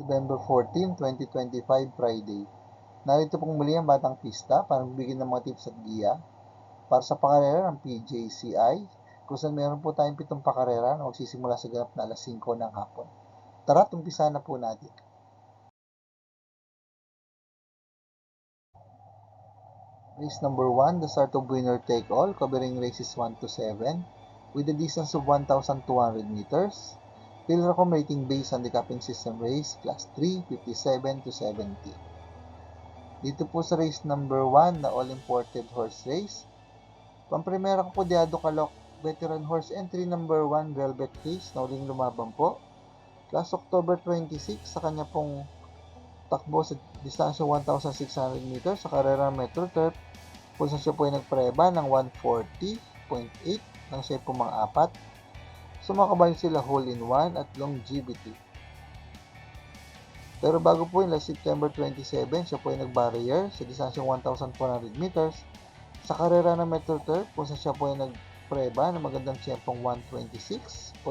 November 14, 2025, Friday. Narito pong muli ang Batang Pista para magbigay ng mga tips at giya para sa pakarera ng PJCI kung saan meron po tayong pitong pakarera na magsisimula sa ganap na alas 5 ng hapon. Tara, tumpisa na po natin. Race number 1, the start of winner take all, covering races 1 to 7 with a distance of 1,200 meters. Pilracom rating based handicapping system race, class 3, 57 to 70. Dito po sa race number 1 na all-imported horse race, pamprimera ko po Diado Calok veteran horse entry number 1 Velvet Case na uling lumaban po. Last October 26 sa kanya pong takbo sa distansya 1,600 meters sa karera Metro Turf kung saan siya po ay nagpreba ng 140.8 nang siya po mga apat. Sumakabayan sila hole in one at longevity. Pero bago po yun, last September 27, siya po ay nag-barrier sa distansyang 1,400 meters sa karera ng Metro Turf kung saan siya po ay nagpreba ng magandang tiyempong 126.6.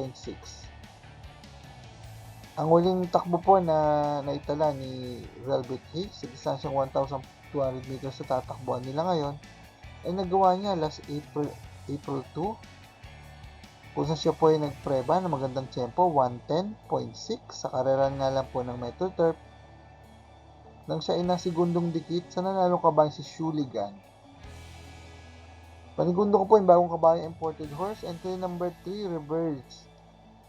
Ang huling takbo po na naitala ni Velvet Hayes sa distansyang 1,200 meters sa tatakbuhan nila ngayon ay nagawa niya last April April 2 kung saan siya po ay nagpreba ng magandang tiyempo 110.6 sa karera nga lang po ng Metro Turf nang siya ay nasigundong dikit sa nanalo kabayan si Shuligan. Panigundo ko po yung bagong kabayan imported horse entry number 3 reverse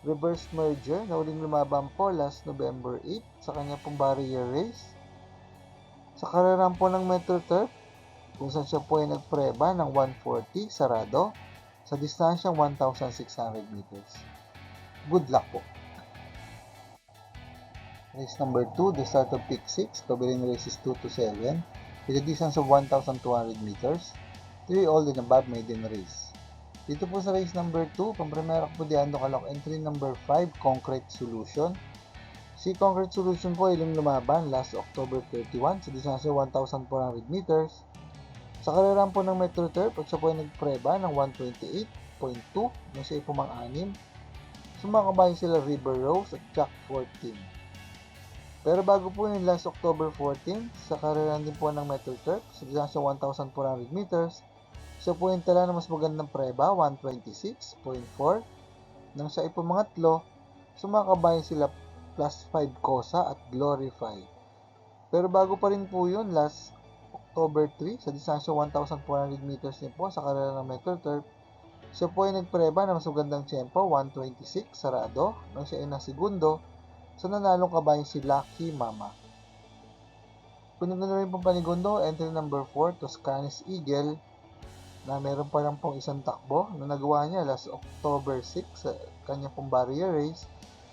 reverse merger na uling lumaban po last November 8 sa kanya pong barrier race. Sa karera po ng Metro Turf kung saan siya po ay nagpreba ng 140 sarado sa distansyang 1,600 meters. Good luck po! Race number 2, the start of pick 6, covering races 2 to 7, with a distance of 1,200 meters, 3 all in above maiden race. Dito po sa race number 2, pampremera po di Ando Calok, entry number 5, Concrete Solution. Si Concrete Solution po ay lumaban last October 31 sa distansya 1,400 meters, sa karerahan po ng Metro Turf, at siya po ay nagpreba ng 128.2 na siya ay pumang-anim. Sumakabayan sila River Rose at Jack 14. Pero bago po yung last October 14, sa karerahan din po ng Metro Turf, sa distansya 1,400 meters, siya po yung tala na mas magandang preba, 126.4. Nang siya ay pumangatlo, sumakabayan sila plus 5 Cosa at Glorify. Pero bago pa rin po yun, last October 3 sa distansya 1,400 meters din po sa karera ng Turf. Siya po ay nagpreba ng mas magandang tiyempo, 126 sarado, nang siya ay nasigundo sa nanalong kabayan si Lucky Mama. Ko na rin pong panigundo, entry number 4, Toscanis Eagle, na meron pa lang pong isang takbo na nagawa niya last October 6 sa kanya pong barrier race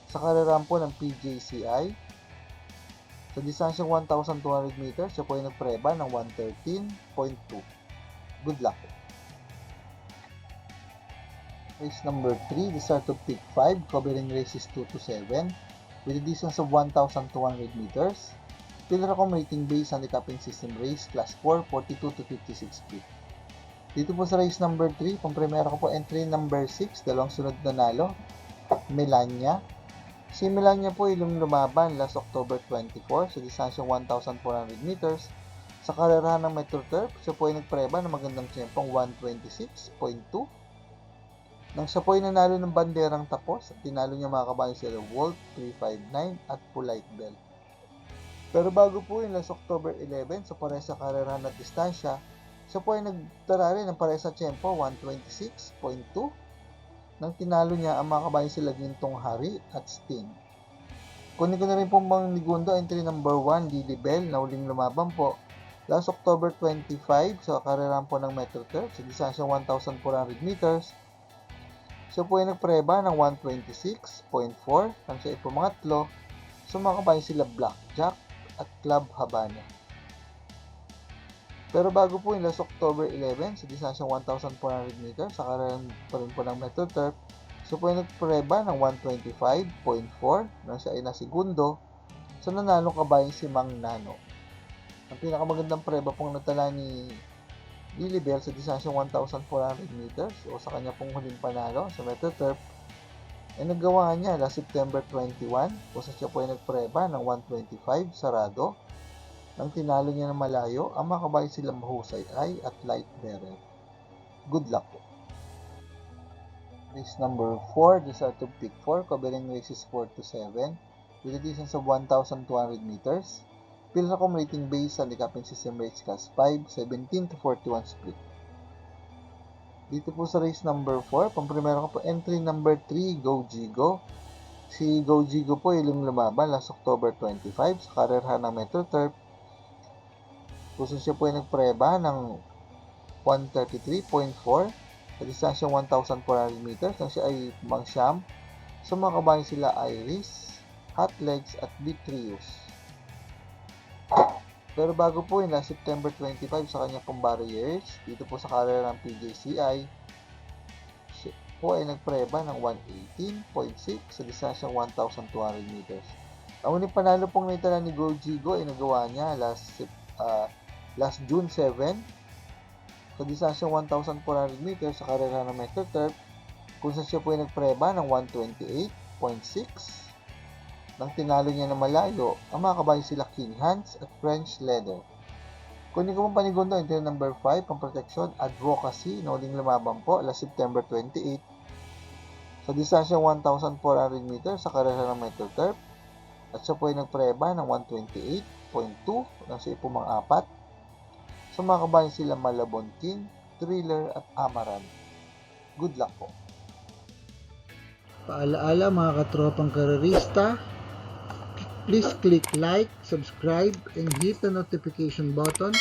sa karera po ng PJCI sa distansyang 1,200 meters, siya po ay nagpreba ng 113.2. Good luck. Race number 3, the start of pick 5, covering races 2 to 7, with a distance of 1,200 meters. Pilracom rating based handicapping system race, class 4, 42 to 56 feet. Dito po sa race number 3, pang-primera ko po entry number 6, dalawang sunod na nalo, Melania, Si Melania po ilong lumaban last October 24 sa distansyang 1,400 meters. Sa karerahan ng Metro Turf, siya po ay nagpreba ng magandang tiyempong 126.2. Nang siya po ay nanalo ng banderang tapos at tinalo niya mga kabayan sila Walt 359 at Polite Bell. Pero bago po yun last October 11 sa pare sa karerahan at distansya, siya po ay nagtara rin ng pare sa tiyempo 126.2 nang tinalo niya ang mga kabayan sila Gintong Hari at Sting. Kunin ko na rin pong bang Nigundo entry number 1 Lily Bell na uling lumaban po last October 25 sa karerahan po ng Metro Turf sa distansyang 1,400 meters. Siya po ay nagpreba ng 126.4 nang siya ay pumangatlo. Sumakabayan sila Blackjack at Club Habana. Pero bago po yung last October 11 sa distansyang 1,400 meters sa karerahan pa rin po ng Metro Turf, so po yung nagpreba ng 125.4 nang siya ay nasigundo sa nanalo kabayan si Mang Nano. Ang pinakamagandang preba pong natala ni Lilibel sa distansyang 1,400 meters o sa kanya pong huling panalo sa Metro Turf, ay nagawa niya last September 21 kung saan siya po ay nagpreba ng 125 sarado. Nang tinalo niya ng malayo, ang mga kabayo sila mahusay ay at light bearer. Good luck po. Race number 4, Deserted Peak 4, covering races 4 to 7 with a distance of 1,200 meters. Pilracom rating base sa Handicaping System Race Class 5, 17 to 41 split. Dito po sa race number 4, pamprimero ko po entry number 3, Go Gigo. Si Go Gigo po ilang lumaban last October 25 sa karerahan ng Metro Turf. Kung siya po ay nagpreba ng 133.4 sa distansyang 1,400 meters nang siya ay mangsyam. Sa mga kabayan sila Iris, Hot Legs at Vitrius. Pero bago po yun, last September 25 sa kanya pong barriers, dito po sa karera ng PJCI, siya po ay nagpreba ng 118.6 sa distansyang 1,200 meters. Ang uling panalo pong naitala ni Go Gigo ay nagawa niya last, uh, last June 7 sa distansyang 1,400 meters sa karera ng Metro Turf kung saan siya po ay nagpreba ng 128.6 nang tinalo niya na malayo, ang mga kabayo sila King Hans at French Leather. Kunin ko pong panigundo, entry number 5, pang protection, advocacy, na uling lumaban po, last September 28, sa distansyang 1,400 meters sa karera ng Metro Turf, at siya po ay nagpreba ng 128.2 nang siya ipumang apat. Sa mga kabayan sila Malabon King, Thriller at Amaran. Good luck po. Paalaala mga katropang karerista, please click like, subscribe, and hit the notification button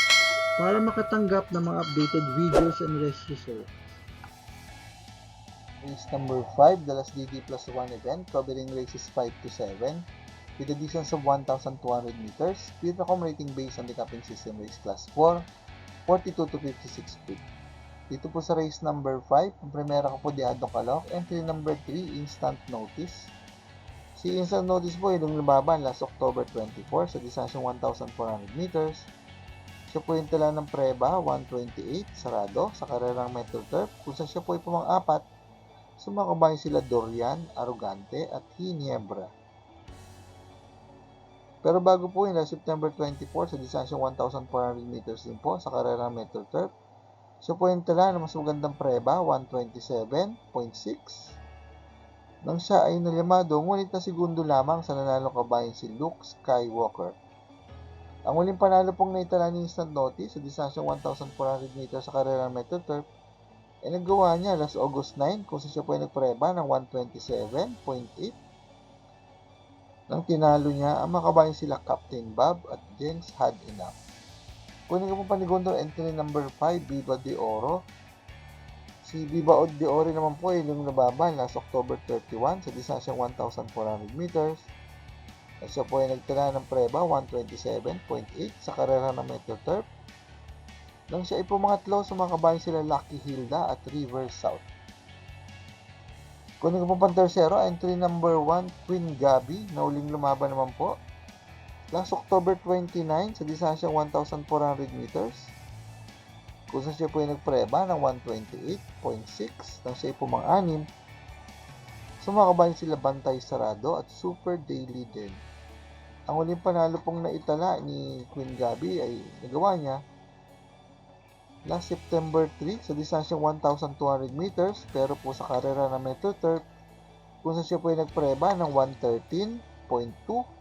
para makatanggap ng mga updated videos and race results. Race number 5, the last DD plus 1 event covering races 5 to 7 with a distance of 1,200 meters. Pilracom rating based on the capping system race class 4, 42 to 56 feet. Dito po sa race number 5, ang primera ko po di Adong Kalok, entry number 3, instant notice. Si instant notice po yung lumaban last October 24 sa distansyang 1,400 meters. Siya po yung tala ng preba, 128, sarado, sa karerang Metro Turf, kung saan siya po ay pumang-apat Sumakabayan sila Dorian, Arugante at Hiniebra. Pero bago po yun, last September 24 sa distansyang 1,400 meters din po sa karera Metro Turf. So po yung tala na mas magandang preba, 127.6. Nang siya ay nalimado, ngunit na segundo lamang sa nanalo kabayan si Luke Skywalker. Ang uling panalo pong naitala ni Instant Notice sa distansyang 1,400 meters sa karera Metro Turf ay nagawa niya last August 9 kung siya po ay nagpreba ng 127.8 nang tinalo niya ang makabayan sila Captain Bob at James Had Enough. Kunin ko po panigundo entry number 5, Viva de Oro. Si Viva de Oro naman po ay yung nababan last October 31 sa distansyang 1,400 meters. At siya po ay nagtala ng preba 127.8 sa karera ng Metro Turf nang siya ay pumangatlo, sumakabayan sila Lucky Hilda at River South. Kunin ko po pang tersero, entry number 1, Queen Gabi, na uling lumaban naman po. Last October 29, sa distansyang 1,400 meters. Kung saan siya po ay nagpreba ng 128.6 nang siya ay pumang-anim. Sumakabayan sila Bantay Sarado at Super Daily din. Ang uling panalo pong naitala ni Queen Gabi ay nagawa niya last September 3 sa distansyang 1,200 meters pero po sa karera ng Metro Turf kung saan siya po ay nagpreba ng 113.2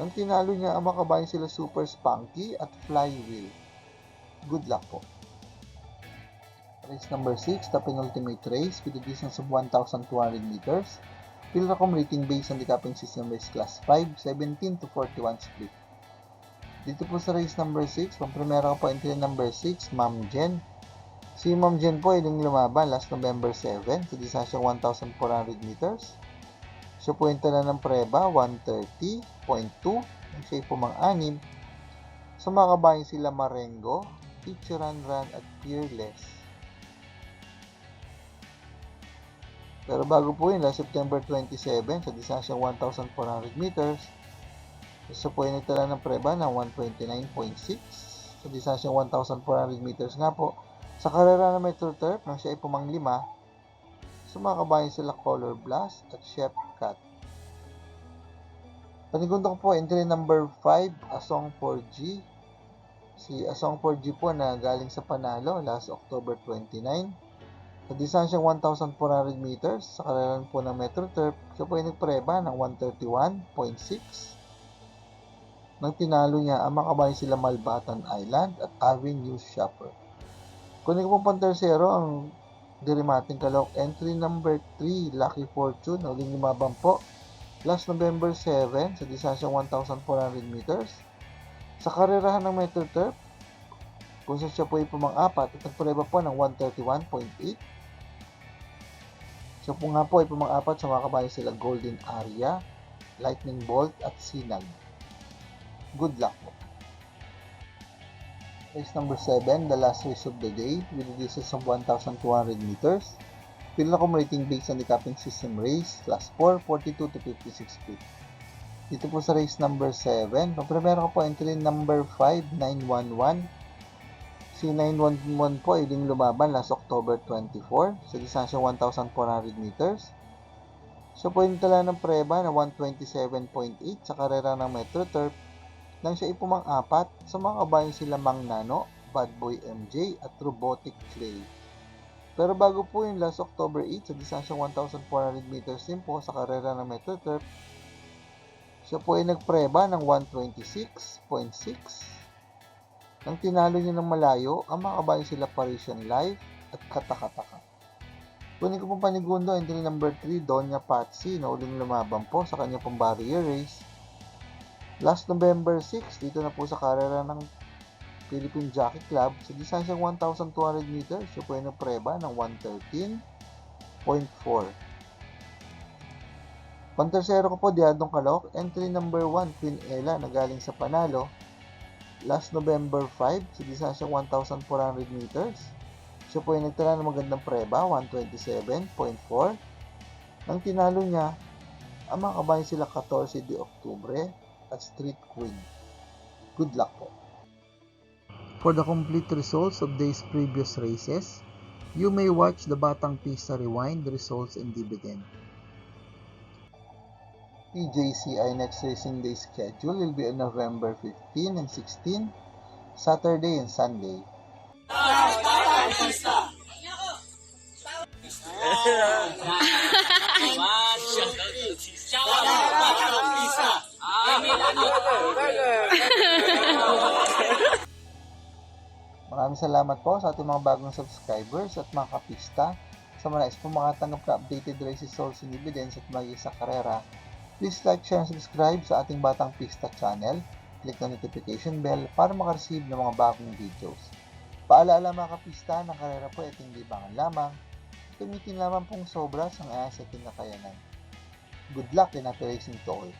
nang tinalo niya ang makabayan sila Super Spunky at Flywheel. Good luck po. Race number 6, the penultimate race with a distance of 1,200 meters. Pilracom rating based on the capping system race class 5, 17 to 41 split. Dito po sa race number 6, pang primera ko po entry number 6, Ma'am Jen. Si Ma'am Jen po ay nung lumaban last November 7 sa distansyang 1,400 meters. Siya po yung ng preba, 130.2. Siya ay pumang-anim. Sa mga kabayan sila Marengo, Picturan Run at Fearless. Pero bago po yun, last September 27 sa distansyang 1,400 meters, So po ay nagtala ng preba ng 129.6 sa distansyang 1,400 meters nga po. Sa karera ng Metro Turf, nang siya ay pumanglima, So mga kabayan sila Color Blast at Chef Cat. Panigundo ko po, entry number 5, Asong 4G. Si Asong 4G po na galing sa Panalo last October 29. Sa distansyang 1,400 meters, sa kalalan po ng Metro Turf, siya po ay nagpreba ng 131.6. Nang tinalo niya ang mga kabayan sila Malbatan Island at Avenue Shopper. Kunin ko po pang tersero ang dirimating kalok entry number 3 Lucky Fortune na uling lumabang po last November 7 sa distansyang 1,400 meters sa karerahan ng Metro Turf kung saan siya po ay pumang-apat at nagpreba po ng 131.8 siya po nga po ay pumang-apat sa mga kabayan sila Golden Area, Lightning Bolt at Sinag. Good luck po. Race number 7, the last race of the day, with a distance of 1,200 meters. Pinaka rating based handicapping system race, class 4, 42 to 56 feet. Dito po sa race number 7, ang primero ko po entry number 5, 911. Si 911 po ay din lumaban last October 24 sa distansyang 1,400 meters. Siya po yung tala ng preba na 127.8 sa karera ng Metro Turf nang siya ipumang-apat sa mga kabayan sila Mang Nano, Bad Boy MJ at Robotic Clay. Pero bago po yung last October 8 sa distansyang 1,400 meters din po sa karera ng Metro Turf, siya po ay nagpreba ng 126.6 nang tinalo niya ng malayo ang mga kabayan sila Parisian Life at Katakataka. Kunin ko pong panigundo, entry number 3, Donya Patsy, na uling lumaban po sa kanya pong barrier race. Last November 6, dito na po sa karera ng Philippine Jockey Club, sa distansyang 1,200 meters, siya po ay nagpreba ng 113.4. Pantersero ko po, Diadong Kalok, entry number 1, Queen Ella, na galing sa Panalo, last November 5 sa distansyang 1,400 meters. Siya po ay nagtala ng magandang preba, 127.4. Nang tinalo niya, ang mga kabayan sila 14 de Octubre at Street Queen. Good luck po. For the complete results of these previous races, you may watch the Batang Pista Rewind results and dividend. PJCI next racing day schedule will be on November 15 and 16, Saturday and Sunday. Maraming salamat po sa ating mga bagong subscribers at mga kapista. Sa mga nais po makatanggap na updated race results and dividends at magi sa karera, please like, share, and subscribe sa ating Batang Pista channel. Click the notification bell para makareceive ng mga bagong videos. Paalaala mga kapista na karera po ay hindi bangan lamang. Gamitin lamang pong sobra sa nga sa ating. Good luck in racing to all.